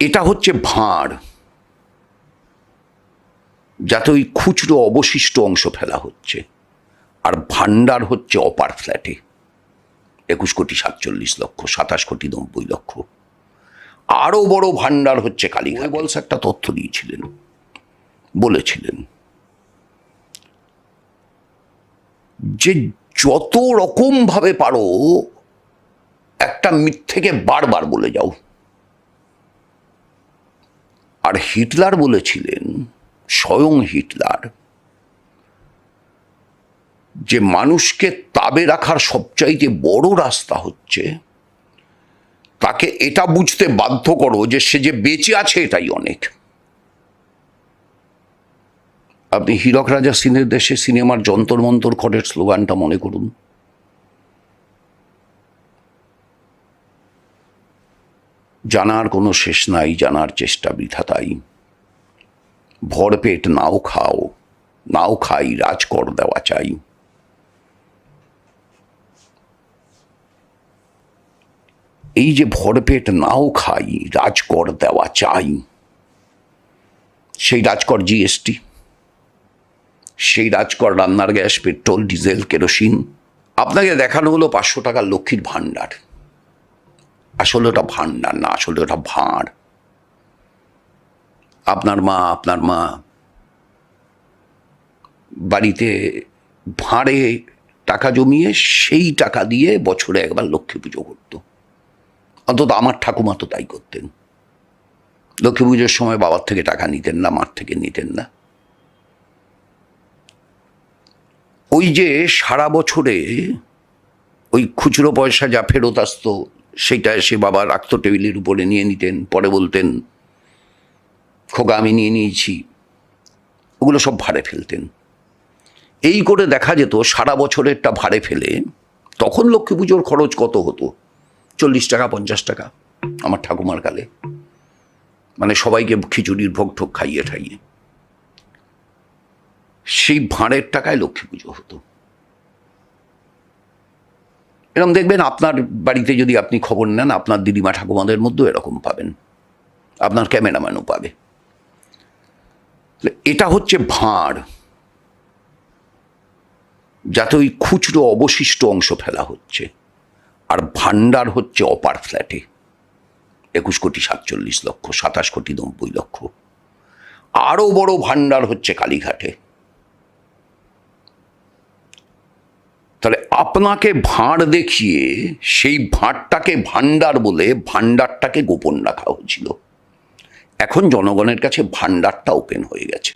এটা হচ্ছে ভাঁড় যাতে ওই খুচরো অবশিষ্ট অংশ ফেলা হচ্ছে। আর ভান্ডার হচ্ছে অপার ফ্ল্যাটে একুশ কোটি সাতচল্লিশ লক্ষ সাতাশ কোটি নব্বই লক্ষ। আরও বড় ভান্ডার হচ্ছে কালীঘাট। বলস একটা তথ্য দিয়েছিলেন। বলেছিলেন যে যত রকম ভাবে পারো একটা মিথ্যেকে বারবার বলে যাও। আর হিটলার বলেছিলেন, স্বয়ং হিটলার। যে মানুষকে তাবে রাখার সবচাইতে বড় রাস্তা হচ্ছে, তাকে এটা বুঝতে বাধ্য করো যে সে যে বেঁচে আছে এটাই অনেক। আপনি হীরক রাজা সিনের দেশে সিনেমার যন্তর মন্তর খড়ের স্লোগানটা মনে করুন। জানার কোনো শেষ নাই, জানার চেষ্টা বৃথা তাই। ভরপেট নাও খাও, নাও খাই, রাজকর দেওয়া চাই। এই যে ভরপেট নাও খাই, রাজকর দেওয়া চাই। সেই রাজকর জিএসটি, সেই রাজকর রান্নার গ্যাস, পেট্রোল, ডিজেল, কেরোসিন, আপনাকে দেখানো হলো পাঁচশো টাকার লক্ষ্মীর ভাণ্ডার। আসলে ওটা ভাণ্ডার না, আসলে ওটা ভাঁড়। আপনার মা আপনার মা বাড়িতে ভাঁড়ে টাকা জমিয়ে সেই টাকা দিয়ে বছরে একবার লক্ষ্মী পুজো করতো। অন্তত আমার ঠাকুমা তো তাই করতেন। লক্ষ্মী পুজোর সময় বাবার থেকে টাকা নিতেন না, মার থেকে নিতেন না। ওই যে সারা বছরে ওই খুচরো পয়সা যা ফেরত আসতো সেটা এসে বাবা রাখতো টেবিলের উপরে নিয়ে নিতেন, পরে বলতেন, খোকা, আমি নিয়ে নিয়েছি। ওগুলো সব ভাড়ে ফেলতেন। এই করে দেখা যেত সারা বছরেরটা ভাড়ে ফেলে তখন লক্ষ্মী পুজোর খরচ কত হতো? চল্লিশ টাকা, পঞ্চাশ টাকা, আমার ঠাকুমার কালে। মানে সবাইকে খিচুড়ির ভোগ ঠোক খাইয়ে ঠাইয়ে। সেই ভাঁড়ের টাকায় লক্ষ্মী পুজো হতো। এরকম দেখবেন আপনার বাড়িতে যদি আপনি খবর নেন, আপনার দিদিমা ঠাকুমাদের মধ্যেও এরকম পাবেন। আপনার ক্যামেরাম্যানও পাবে। এটা হচ্ছে ভাঁড়। যাতে ওই খুচরো অবশিষ্ট অংশ ফেলা হচ্ছে। আর ভান্ডার হচ্ছে অপার ফ্ল্যাটে। একুশ কোটি সাতচল্লিশ লক্ষ, সাতাশ কোটি নব্বই লক্ষ। আরও বড় ভান্ডার হচ্ছে কালীঘাটে। তাহলে আপনাকে ভাঁড় দেখিয়ে সেই ভাঁড়টাকে ভাণ্ডার বলে ভাণ্ডারটাকে গোপন রাখা হয়েছিল। এখন জনগণের কাছে ভাণ্ডারটা ওপেন হয়ে গেছে।